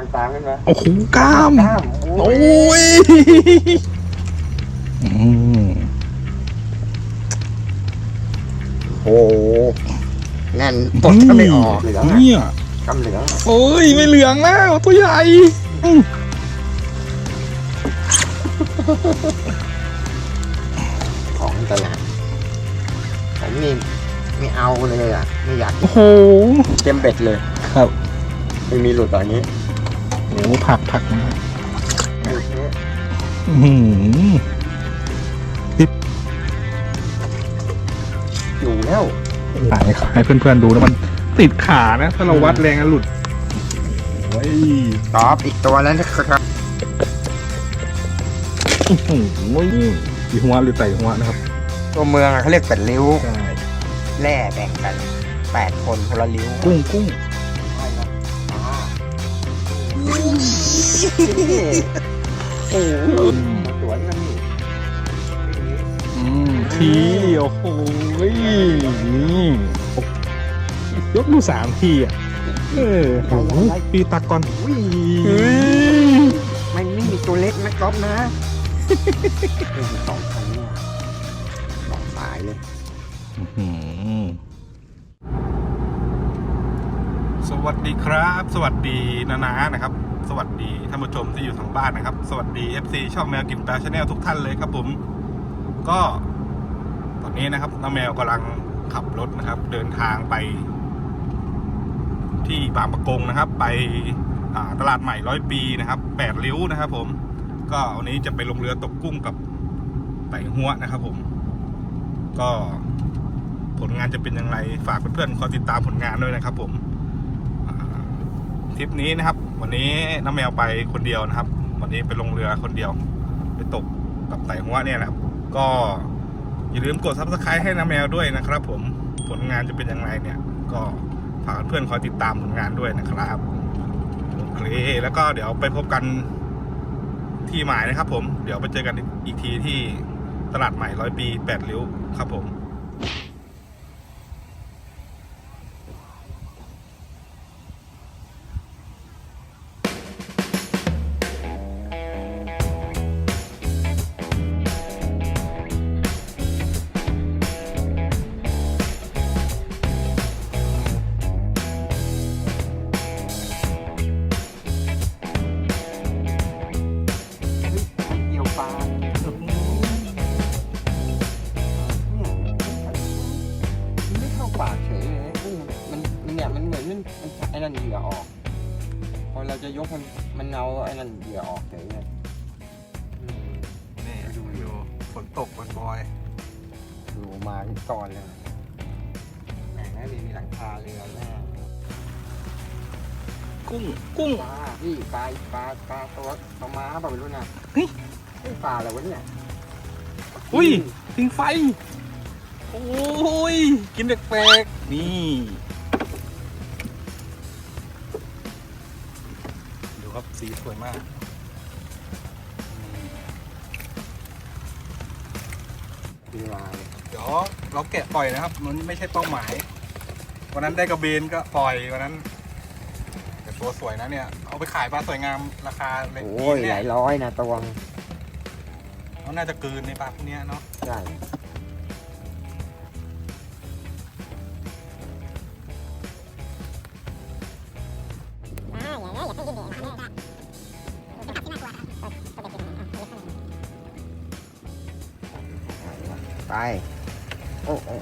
ต่างๆกันนะโอ้โหกล้ามกล้ามโอ้โอ้ยยอืมโอ้โหแน่นตดก็ไม่ออก เหลืองอะเนี่ยกำเหลืองโอ้ยไม่เหลืองแล้วตัวใหญ่อืมของตลาดผมนี่ไม่เอาเลยอะ ไม่อยากโอ้โหเต็มเบ็ดเลย ครับ ไม่มีหลุดตอนนี้ โอ้โหผักผักนะครับหลุดเยอะอื้อหืออยู่แล้วถ่ายให้เพื่อนๆดูแล้วมันติดขานะ ถ้าเราวัดแรงอะหลุดโอ้ยตอบอีกตัวแล้วนะครับอื้อหืออีหัวหรือไตหัวนะครับ ตัวเมืองอะเขาเรียกเป็ดริ้ว ใช่ แร่แบ่งกันแปดคนคนละริ้ว กุ้งกุ้ง โอ้โหอืมสวนกันนี่อืมทีโอ้โหนี่ยกดูสามทีอะเออโอ้โหปีตักก่อนอุ้ยเฮ้ยไม่ไม่มีตัวเล็กนะก๊อฟนะเป็นสองคันเนี่ยสองสายเลยอืมสวัสดีครับ สวัสดีนานานะครับ สวัสดีท่านผู้ชมที่อยู่ทางบ้านนะครับ สวัสดี FC ช่องแมวกินปลาชาแนลทุกท่านเลยครับผม ก็ตอนนี้นะครับน้าแมวกำลังขับรถนะครับ เดินทางไป ที่บางประกงนะครับ ไปตลาดใหม่ร้อยปีนะครับแปดริ้วนะครับ ผม ก็วันนี้จะไปลงเรือตกกุ้งกับไต่หัวนะครับ ผม ก็ผลงานจะเป็นอย่างไรฝากเพื่อนๆคอยติดตามผลงานด้วยนะครับ ผมทริปนี้นะครับ วันนี้น้าแมวไปคนเดียวนะครับ วันนี้ไปลงเรือคนเดียว ไปตกกับไต่หัวเนี่ยนะครับ ก็อย่าลืมกดซับสไครต์ให้น้าแมวด้วยนะครับ ผมผลงานจะเป็นอย่างไรเนี่ย ก็ฝากเพื่อนคอยติดตามผลงานด้วยนะครับโอเคแล้วก็เดี๋ยวไปพบกันที่หมายนะครับ ผมเดี๋ยวไปเจอกันอีกทีที่ตลาดใหม่ร้อยปีแปดริ้วครับผม เอาไอ้นั่นเหยื่อออกเฉยเลยอืมนี่ดูอยู่ฝนตกบ่อยดูมาทุกตอนเลยแหมน่าจะมีหลังคาเรือแน่ๆกุ้ง กุ้งปลาพี่ปลาปลาปลาตัวปลาม้าเปล่าไม่รู้นะเฮ้ยเฮ้ยปลาอะไรวะเนี่ยอุ้ยทิ้งไฟ โอ้ย กินแปลกๆนี่ สีสวยมากนี่ดีลายเดี๋ยวเราแกะปล่อยนะครับ มันไม่ใช่เป้าหมาย วันนั้นได้กระเบนก็ปล่อยวันนั้น แต่ตัวสวยนะเนี่ย เอาไปขายปลาสวยงามราคาเลยโอ้ยหเนี่ลายร้อยนะตวงเขาน่าจะเกินในปลาพวกเนี้ยเนาะ ใช่ โอ้โอ้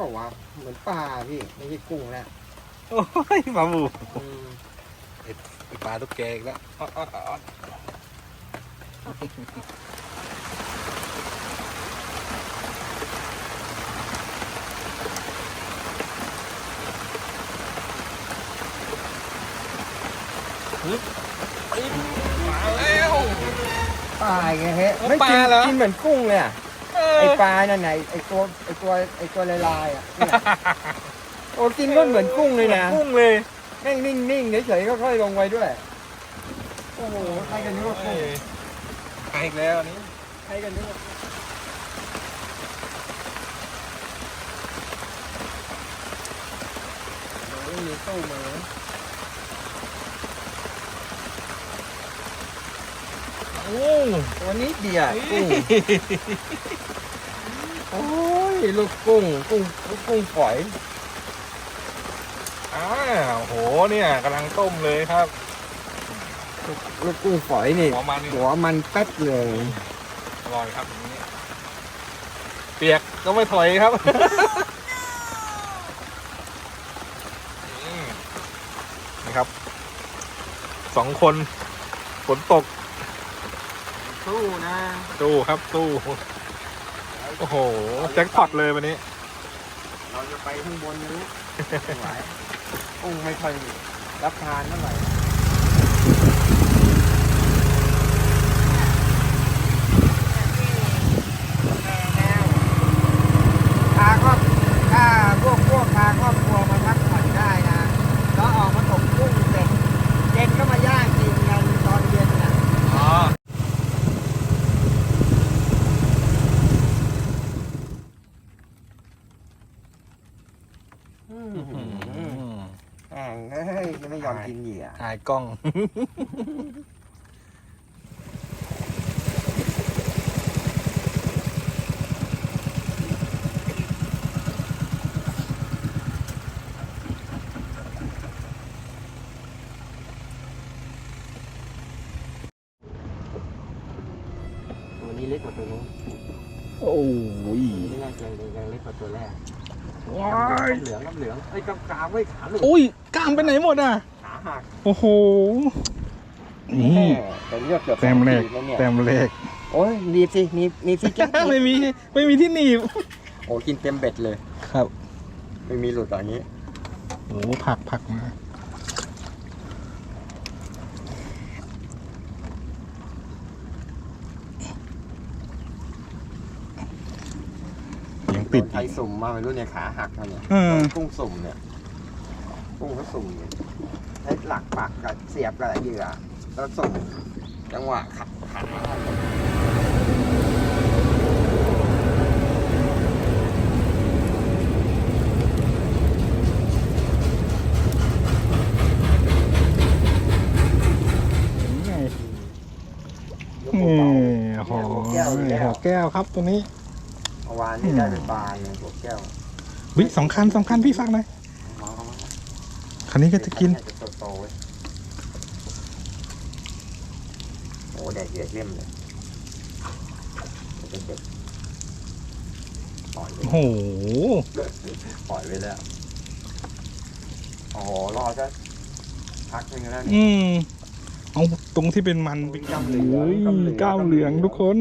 บอกว่าเหมือนปลาพี่ไม่ใช่กุ้งแล้วโอ้ยหมาหมูอืมไอ้ปลาตุ๊กแกกแล้วมาแล้ว ปลาไงฮะเอไม่กินหรอ กินเหมือนกุ้งเลยอะ ไออปลานั่นไหนไอตัวไอตัวไอตัวลายๆอะเนี่ยโอ้กินก็เหมือนกุ้งเลยนะกุ้งเลย แม่งนิ่งๆเฉยๆก็ค่อยลงไปด้วยโอ้โหใครกันนึกว่ากุ้งไปอีกแล้วอันนี้ใครกันนึกว่าโอ้ยมีตู้มือ โอ้ตัวนี้เดียวยกุ้งโอ้ยลูกกุ้งกุ้งลูกกุ้งฝอยอ้าวโหเนี่ยกำลังต้มเลยครับลูกกุ้งฝอยนี่หัวมันนี่หัวมันแป๊ดเลยอร่อยครับอย่างนี้เปียกก็ไม่ถอยครับอืมนี่ครับสองคนฝนตก สู้นะตู้ครับตู้โอ้โหแจ็คพอตเลยวันนี้ เราจะไปข้างบนนี้ไม่ไหวกุ้งไม่ค่อยรับทานเท่าไหร่พาครอบถ้าพวกพวกพาครอบครัวมาพักผ่อนได้นะแล้วออกมาตกกุ้งเสร็จเย็นก็มาย่างกินกันตอนเย็นน่ะ อ๋อ อ่างเอ้ยยังไม่ยอมกินเหยื่อถ่ายกล้อง ตัวนี้เล็กกว่าตัวนู้น โอ้ย ไม่น่าจะเลยยังเล็กกว่าตัวแรก ว้าย เหลืองน้ำเหลืองไอ้ยกำกาไว้ยขาหลุดอุ้ยกล้ามไปไหนหมดอะ ขาหักโอ้โหนี่แต่เลือดเกือบแต้มแรกสองขีดแล้วเนี่ยแต้มแรก โอ้ยหนีบสิหนีบหนีบสิแจ๊คไม่มีไม่มีที่หนีบ โอ้กินเต็มเบ็ดเลย ครับไม่มีหลุดอย่างนี้ โอ้ผักผักมา ยังติดโนใครสุ่มมาไม่รู้เนี่ยขาหักมาเนี่ยเออโดนกุ้งสุ่มเนี่ย กุ้งเขาสุ่มเนี่ยใช้หลักปักกับเสียบกับเหยื่อแล้วสุ่มจังหวะขัดขานี่ไงยกนี่เบาโอ้โหๆเนี่ยหัวแก้วอีกแล้วหัวแก้วครับตัวนี้เมื่อวานนี่ได้เป็นบานเลยหัวแก้ววิสองคันสองคันพี่ฟังหน่อยมาเอามา คันนี้ก็จะกินจะโตๆเว้ยโอ้แดดเดือดเล่มเลยเป็นเด็กปล่อยไปโอ้โหปล่อยไปแล้วโอ้โหรอจะพักหนึงแล้วเนี่ย อืมเอาตรงที่เป็นมันเป็นกล้ามเหลืองโอ้ยกล้ามเหลืองก้าวเหลืองทุกคน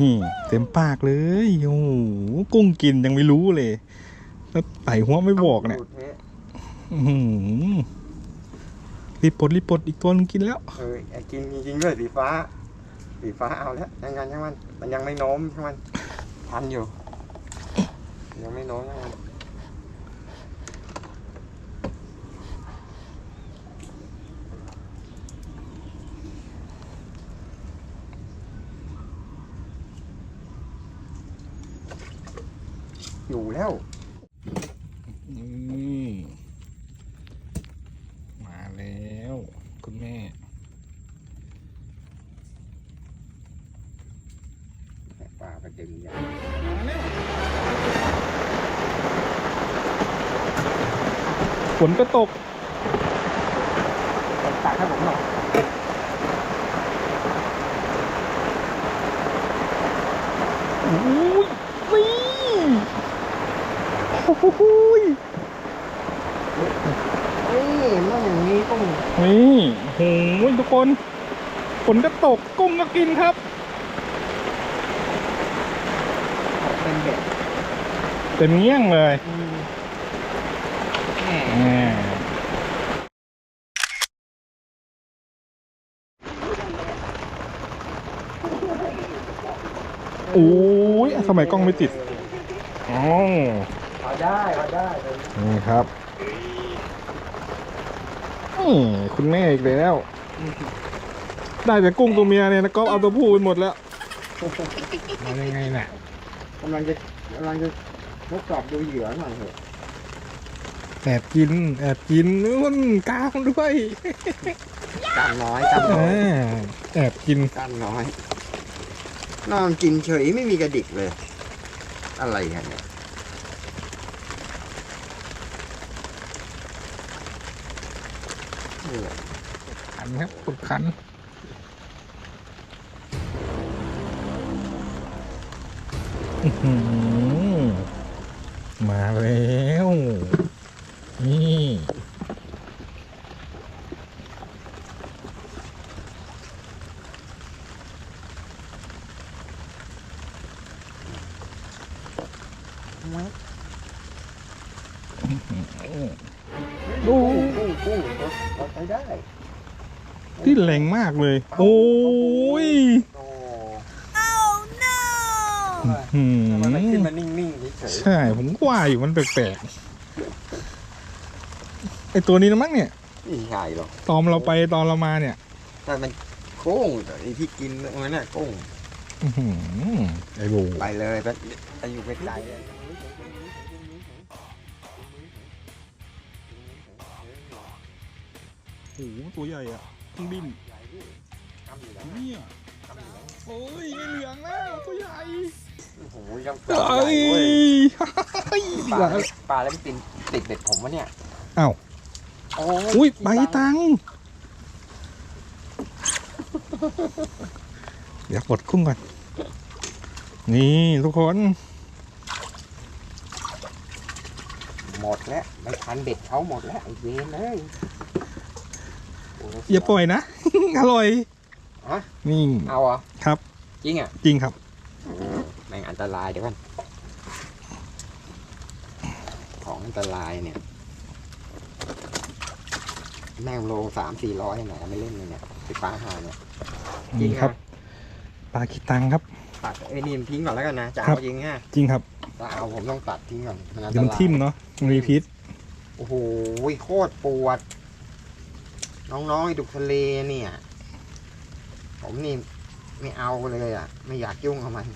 นี่เต็มปากเลยโอ้โหกุ้งกินยังไม่รู้เลย แล้วไต่หัวไม่บอกเนี่ย ดูดทะอื้อหือ รีบปลดรีบปลดอีกตัวนึงกินแล้ว เออไอ้กินจริงๆด้วยสีฟ้า สีฟ้าเอาแล้วยังไงช่างมัน มันยังไม่โน้มช่างมันทันอยู่ ยังไม่โน้มช่างมันอยู่แล้ว นก็ตกตักให้ผมหน่อยโอ้ยนี่โอ้โหยเอ้ยมันอย่างนี้ต้องนี่โอ้โหทุกคนฝนก็ตกกุ้งก็กินครับเป็นเบ็ดเป็นเงี้ยงเลย อืมแหม โอ้ย ทำไมกล้องไม่ติดอ๋อพอได้พอได้เลยนี่ครับอืมคุณแม่อีกแล้ว ได้แต่กุ้งตัวเมียเนี่ยนะก็เอาตัวผู้ไปหมดแล้วมายังไงน่ะกำลังจะกำลังจะทดสอบดูเหยื่อหน่อยเถอะแอบกินแอบกินนู่นกลางด้วยกันน้อยกันน้อยอ่าแอบกินกันน้อย นอนกินเฉยไม่มีกระดิกเลย อะไรกันเนี่ยเนี่ยขันครับกดขันมาแล้ว นี่ ดูกุ้กุ้เราใช้ได้ที่แรงมากเลย โอ้ยโอ้หืทำไมมันขึ้นมานิ่งๆเฉยใช่ ผมก็ว่าอยู่มันแปลกๆไอตัวนี้นะมั้งเนี่ยๆนี่ใช่หรอกตอนเราไปตอนเรามาเนี่ยแต่มันกุ้งไอที่กินมันน่ะกุ้งไอโบไปเลยไปอยู่ไกลๆ โอ้โหตัวใหญ่อะเพิ่งดิ้นทำอยู่แล้วเนี่ยโอ้ยไอเหลืองแล้วตัวใหญ่โอ้โหยังปลาใหเอ้ญ่ยเว้ยเฮ้ยปลาปลาแล้วมันติดติดเบ็ดผมวะเนี่ยอ้าวโอ้อุ้ยใบตังเดี๋ยวกดคุ้มก่อน นี่ทุกคน หมดแล้ว ไม่ทันเบ็ดเขาหมดแล้วไอ้เวนเลยโอย่าปล่อยนะ อร่อยฮะ นี่เอาเหรอครับ จริงอะจริงครับ แม่งอันตรายเดี๋ยวก่อนของอันตรายเนี่ย แม่งโลสามสี่ร้อยไหนไม่เล่นเลยเนี่ยไปปลาหาเนี่ยนี่ครับ ปลาคิตังครับ ตัดไอ้นี่มันทิ้งก่อนแล้วกันนะจะครัเอาบ จริงฮะจริงครับจะเอาผมต้องตัดทิ้งก่อนมันอันตเดี๋ยวมันรายทิ่มเนาะมันมีพิษโอ้โหโคตรปวด น้องๆไอ้ดุกทะเลเนี่ย ผมนี่ไม่เอาเลยอะ ไม่อยากยุ่งกับมัน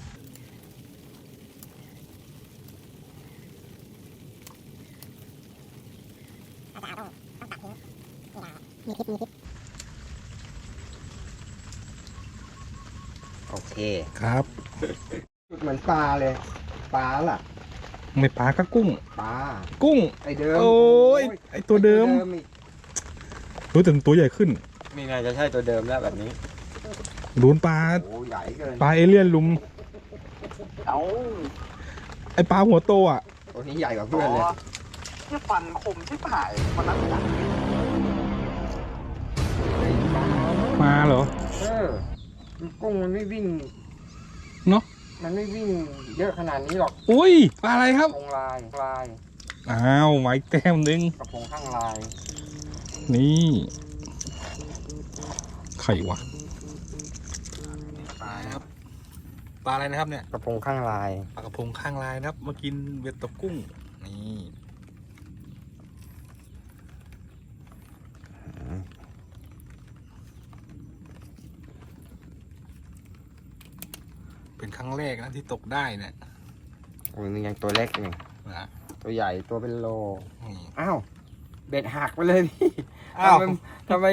โอเค ครับ เหมือนปลาเลย ปลาล่ะ ไม่ปลาก็กุ้ง ปลา กุ้ง ไอเดิมโอ้ยไอตัวเดิม อีก รู้แต่ตัวใหญ่ขึ้นนี่น่าจะใช่ตัวเดิมแล้วแบบนี้โดนปลาโอ้ใหญ่เกินปลาเอเลี่ยนลุมเอาไอปลาหัวโตอะตัวนี้ใหญ่กว่าเพื่อนเลยที่ฟันคมที่ผายมันนั่งจับมาเหรอเออมันกุ้งมันไม่วิ่งเนอะมันไม่วิ่งเยอะขนาดนี้หรอก อุ้ยปลาอะไรครับกระพงลายลาย อ้าวไม้แต้มหนึงกระพงข้างลาย นี่ไข่วะปลาครับปลาอะไรนะครับเนี่ยกระพงข้างลายปลากระพงข้างลายนะครับ มากินเบ็ดตบกุ้งนี่เป็นครั้งแรกนะที่ตกได้เนี่ยโอ้ยมันยังตัวเล็กนี่นะตัวใหญ่ตัวเป็นโลนี่อ้าว เบ็ดหักไปเลยพี่อ้าว ทำไม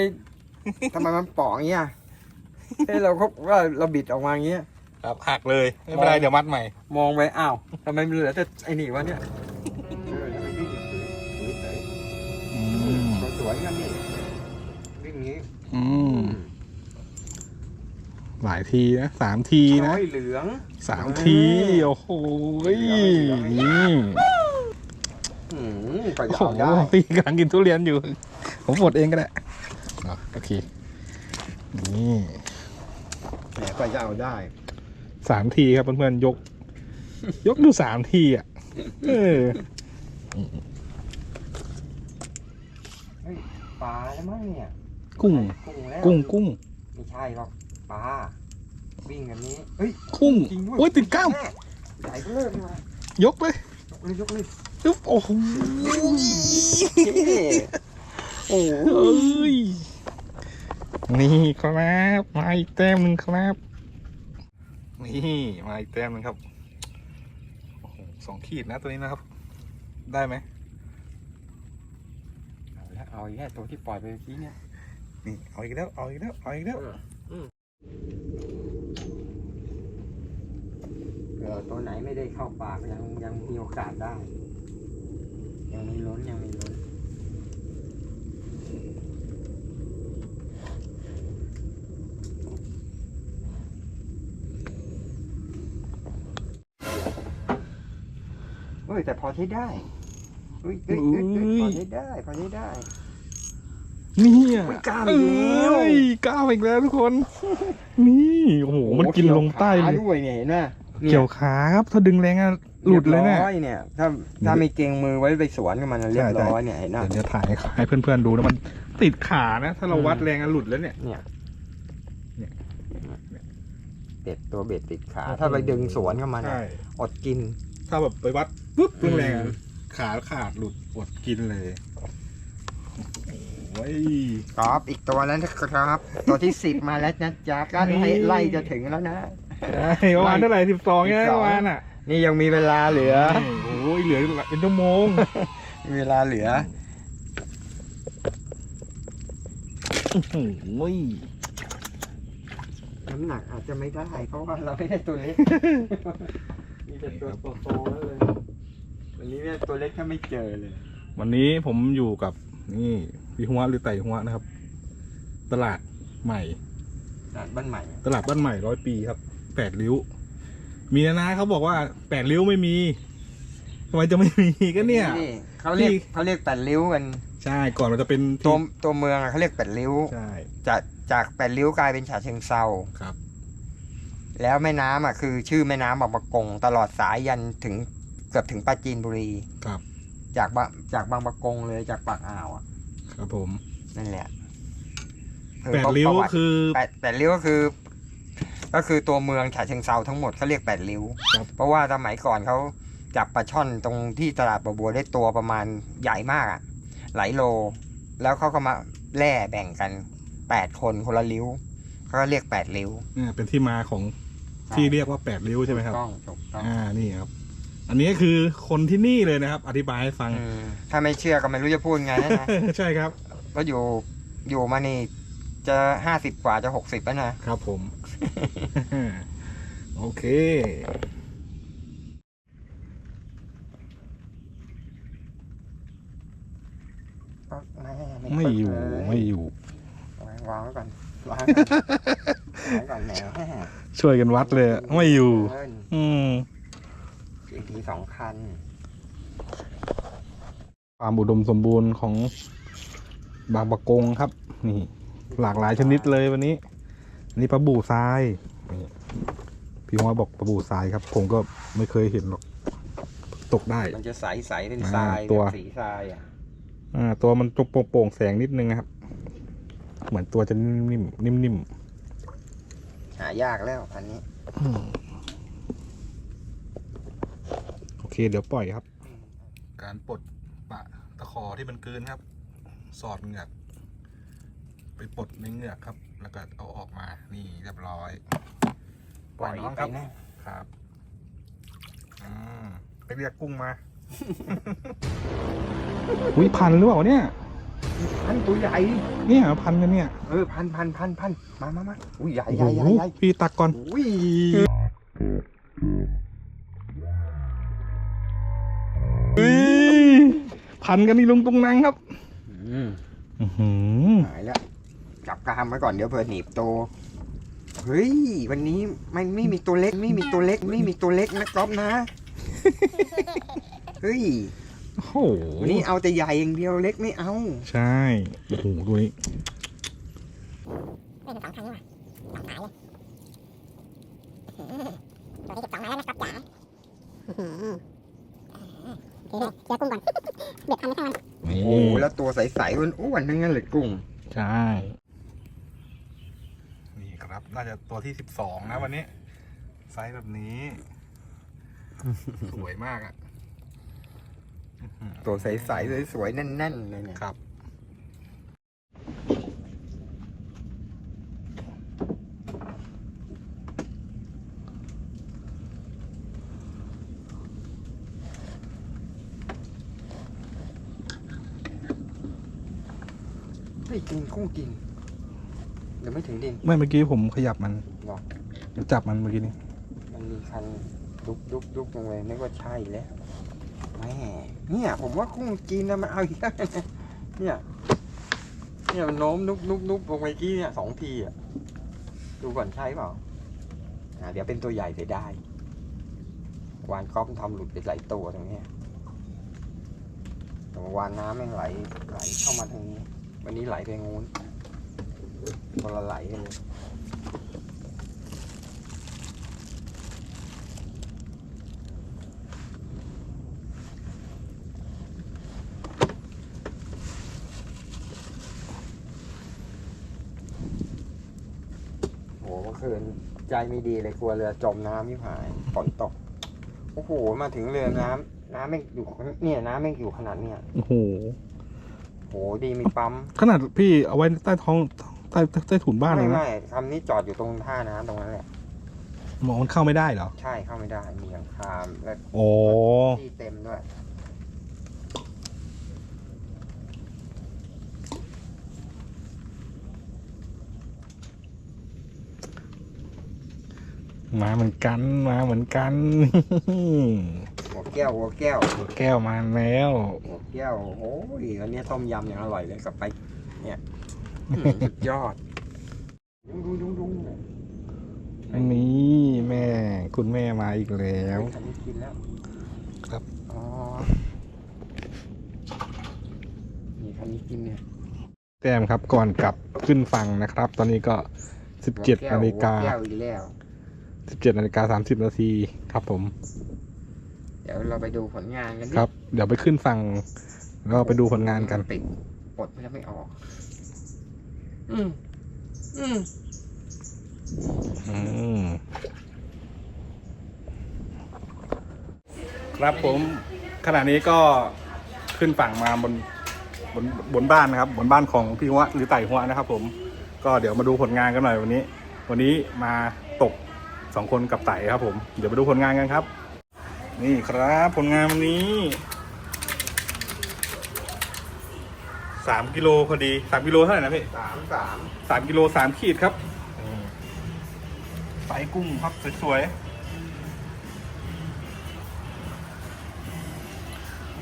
ทำไมมันป่องอย่างเงี้ยเฮ้ยเราก็ว่าเราบิดออกมาอย่างเงี้ย ครับหักเลยไม่เป็นไรเดี๋ยวมัดใหม่ มองไปอ้าวทำไมมันเหลือแต่ไอ้นี่วะเนี่ยอืมสวยๆกันนี่วิ่งอย่างงี้อืมหลายทีนะสามทีนะร้อยเหลือง สามที โอ้โหนี่อืม ก็โอ้จะโหเอาได้พี่กำลังกินทุเรียนอยู่ ผมปลดเองก็ได้อะโอเค นี่แหมก็จะเอาได้สามทีครับเพื่อนๆยก ยกดูสามทีอะเออปลาแล้วมั้งเนี่ย กุ้ง กุ้งแล้วกุ้งกุ้งไม่ใช่หรอกปลาวิ่งกันนี้เฮ้ยกุ้งจริงด้วยโอ้ยติดกล้ามแใหญ่เบลิกมายกเลย ยกเลยยกเลย อึ๊บโอ้โหโอ้โหเอ้ยนี่ครับมาอีกแต้มหนึ่งครับ นี่มาอีกแต้มหนึ่งครับโอ้โหสองขีดนะตัวนี้นะครับ ได้ไหมเอาละเอาอีกแล้วตัวที่ปล่อยไปเมื่อกี้เนี่ย นี่เอาอีกแล้วเอาอีกแล้วเอาอีกแล้วเผื่อตัวไหนไม่ได้เข้าปากยังยังมีโอกาสได้ ยังมีลุ้นยังมีลุ้นเฮ้ยแต่พอใช้ได้เฮ้ยเฮ้ยเฮ้ยเฮ้ยพอใช้ได้พอใช้ได้นี่อุ๊ยกล้ามอีกแล้วเอ้ยกล้ามอีกแล้วทุกคน นี่ โอ้โห มันกินลงใต้เลยกี่วขาด้วยเนี่ยเห็นไหมนี่ เกี่ยวขาครับ ถ้าดึงแรงอะหลุดเลยเนี่ยรีบร้อยเนี่ย ถ้าถ้าไม่เกรงมือไว้ไปสวนกับมันนะเรียบร้อยเนี่ยเห็นไหมเดี๋ยวจะถ่ายให้เพื่อนๆดูนะมันติดขานะ ถ้าเราอืมวัดแรงอะหลุดแล้วเนี่ย เนี่ยเนี่ยเบ็ดตัวเบ็ดติดขา ถ้าไปดึงสวนกับมันใช่อะอดกิน ถ้าแบบไปวัดปุ๊บแรงๆอือะมขาขาดหลุดอดกินเลยโอ้ยกรอบอีกตัวแล้วนะครับ ตัวที่สิบมาแล้วนะจ๊ะก็ไล่ไล่จะถึงแล้วนะ ใช่ประมาณเท่าไหร่สิบสองเนี่ย12ประมาณอะ นี่ยังมีเวลาเหลือ โอ้ยเหลือเป็นชั่วโมง มีเวลาเหลือโอ้ยน้ำหนักอาจจะไม่ได้เพราะว่าเราไม่ได้ตัวเล็ก มีแต่ตัวโตๆแล้วเลย วันนี้เนี่ยตัวเล็กถ้าไม่เจอเลย วันนี้ผมอยู่กับนี่พี่หัวหรือไต่หัวนะครับ ตลาดใหม่ร้านบ้านใหม่ ตลาดบ้านใหม่ร้อยปีครับ แปดริ้ว มีนะนะเขาบอกว่าแปดริ้วไม่มีทำไมจะไม่มีก็เนี่ย เขาเรียกที่ เขาเรียกแปดริ้วกันใช่ก่อนมันจะเป็นที่ตัวตัวเมืองอะเขาเรียกแปดริ้ว ใช่จากจากแปดริ้วกลายเป็นฉะเชิงเซาครับ แล้วแม่น้ำอะคือ ชื่อแม่น้ำบางประกง ตลอดสายยันถึงเกือบถึงปราจีนบุรีครับ จากบางจากบางประกงเลยจากปากอ่าวอะครับผมนั่นแหละคือแปดริ้วประติคือแปดแปดริ้วก็คือ ก็คือตัวเมืองฉะเชิงเซาทั้งหมดเขาเรียกแปดริ้วครับเพราะว่าสมัยก่อนเขาจับปลาช่อนตรงที่ตลาดบางบัวได้ตัวประมาณใหญ่มากอะหลายโล แล้วเขาก็มาแล่แบ่งกันแปดคนคนละริ้วเขาก็เรียกแปดริ้วเนี่ยเป็นที่มาของที่เรียกว่าแปดริ้วใช่ไหมครับถูกต้องถูกต้องอ่านี่ครับ อันนี้คือคนที่นี่เลยนะครับ อธิบายให้ฟังอืมถ้าไม่เชื่อก็ไม่รู้จะพูดไงนะใช่ครับ ก็อยู่อยู่มานี่จะห้าสิบกว่าจะหกสิบแล้วนะครับผม โอเคก็ไม่ไม่อยู่เปิดเผไม่อยู่วางไว้ก่อนวางไว้ก่อนวางไว้ก่อนแหมช่วยกันวัดเลยอะไม่อยู่เพิ่นอืมอีกทีสองคันความอุดมสมบูรณ์ของบางปะกงครับ นี่ หลากหลายชนิดเลยวันนี้อั นนี่ปลาบูทรายนี่พี่ว่าบอกปลาบูทรายครับ ผมก็ไม่เคยเห็นหรอกตกได้ มันจะใสใสๆเป็นอ่าทรายตัวเป็นสีทรายอะอ่า ตัวมันโปร่งๆแสงนิดนึงนะครับ เหมือนตัวจะนิ่มๆนิ่มหายากแล้วพันนี้ๆโอเค เดี๋ยวปล่อยครับ การปลดปะตะขอที่มันเกินครับ สอดเหงือกไปปลดในเหงือกครับ แล้วก็เอาออกมา นี่เรียบร้อย ปล่อยน้องครับไปนะครับอืมไปเรียกกุ้งมา อุ้ยพันหรือเปล่าเนี่ย พันตัวใหญ่ เนี่ยพันกันเนี่ย เออพันพันพันพันมามามาอุ้ยใหญ่โอ้ใหญ่โหใหญ่ใหญ่พี่ตักก่อน อุ้ยอุ้ยพันกันนี่ลุงตุงนังครับอืมอื้อหือหายแล้ว จับกรามไว้ก่อนเดี๋ยวเผื่อหนีบโต เฮ้ย วันนี้ไม่ไม่มีตัวเล็กไม่มีตัวเล็กไม่มีตัวเล็กนะก๊อฟนะ เฮ้ยโอ้โหวันนี้เอาแต่ใหญ่อย่างเดียวเล็กไม่เอา ใช่โอ้โหดูนี่ไม่ถึงสองครั้งนี่หว่าสองสายเลยตัวที่สิบสองมาแล้วนะครับจ๋าโอเคเจอกุ้งก่อน เบ็ดพันไม่เท่ามันนี่โอ้โหแล้วตัวใสๆอ้วนๆทั้งนั้นเลยกุ้ง ใช่นี่ ครัครับ น่าจะตัวที่สิบสองนะวันนี้ ไซส์แบบนี้ สวยมากอะอื้อหือตัวใสๆสวยๆแน่นๆเลยเนี่ยครับเฮ้ยกินกุ้งกินเดี๋ยวไม่ถึงดิน ไม่เมื่อกี้ผมขยับมันหรอจับมันเมื่อกี้นี้มันมีคันดุกดุกดุกลงเลยนึกว่าใช่แล้วแม่เนี่ยผมว่ากุ้งกินนะมันเอาอีกแล้วเนี่ยเนี่ย เนี่ยมันโน้มนุกนุกนุกลงไปกี้เนี่ยสองทีอะดูก่อนใช่เปล่าอ่า เดี๋ยวเป็นตัวใหญ่เสียได้วานก๊อฟมันทำหลุดไปหลายตัวตรงเนี้ยแต่ว่าวานน้ำแม่งไหลไหลเข้ามาทางนี้ วันนี้ไหลไปงูน คนละไหลกันเลยโหเมื่อคืนใจไม่ดีเลยกลัวเรือจมน้ำที่หายฝนตก โอ้โห มาถึงเรือน้ำน้ำไม่งอยู่เนี่ยน้ำไม่งอยู่ขนาดเนี่ยโอ้โห โหดีมีปั๊ม ขนาดพี่เอาไว้ใต้ท้อง ใต้ใต้ใต้ถุนบ้านเลไม่ยนะไม่คำนี้จอดอยู่ตรงท่าน้ำตรงนั้นแหละมองมันเข้าไม่ได้เหรอใช่เข้าไม่ได้ มีหลังคาและโอ้ที่เต็มด้วย มาเหมือนกันมาเหมือนกัน หัวแก้วหัวแก้ว แก้วมาแล้ว หัวแก้ว โอ้ยอันนี้ต้มยำอย่างอร่อยเลยกลับไปเนี่ย อืมสุดยอดดุ้งดุ้งดุ้งดุ้งเลยนี่แม่ คุณแม่มาอีกแล้วคันนี้กินแล้วครับ อ๋อนี่คันนี้กินเนี่ยแต้มครับก่อนกลับขึ้นฝั่งนะครับ ตอนนี้ก็สิบเจ็ดนาฬิกาหัวแก้วอีกแล้วสิบเจ็ดนาฬิกาสามสิบนาทีครับผม เดี๋ยวเราไปดูผลงานกันดิครับ เดี๋ยวไปขึ้นฝั่งแล้วไปดูผลงานกัน ติดปลดไม่ได้ไม่ออก อืมอืมอืมครับผมขณะนี้ก็ขึ้นฝั่งมาบนบนบนบ้านนะครับ บนบ้านของพี่หัวหรือไต่หัวนะครับ ผม ก็เดี๋ยวมาดูผลงานกันหน่อยวันนี้ วันนี้มาตกสองคนกับไต่ครับ ผมเดี๋ยวมาดูผลงานกันครับ นี่ครับผลงานวันนี้ สามกิโลพอดีสามกิโลเท่าไหร่นะพี่สามสามสามกิโลสามขีดครับไซส์กุ้งครับสวยๆ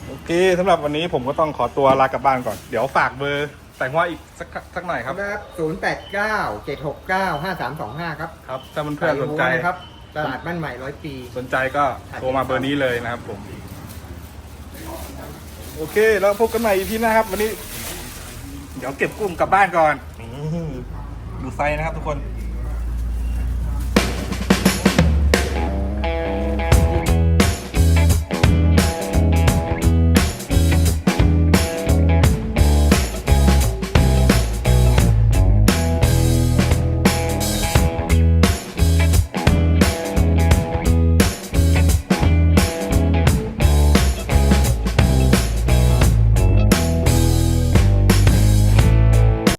โอเคสำหรับวันนี้ผมก็ต้องขอตัวลากลับบ้านก่อน เดี๋ยวฝากเบอร์ใส่หัวอีกสักสักหน่อยครับ ครับศูนย์แปดเก้าเจ็ดหกเก้าห้าสามสองห้าครับครับถ้าเพื่อนๆสนใจครับตลาดบ้านใหม่ร้อยปี สนใจก็โทรมาเบอร์นี้เลยนะครับผม โอเค แล้วพบกันใหม่อีพีหนะครับ วันนี้ เดี๋ยวเก็บกุ้งกลับบ้านก่อนนี่ดูไซส์นะครับทุกคน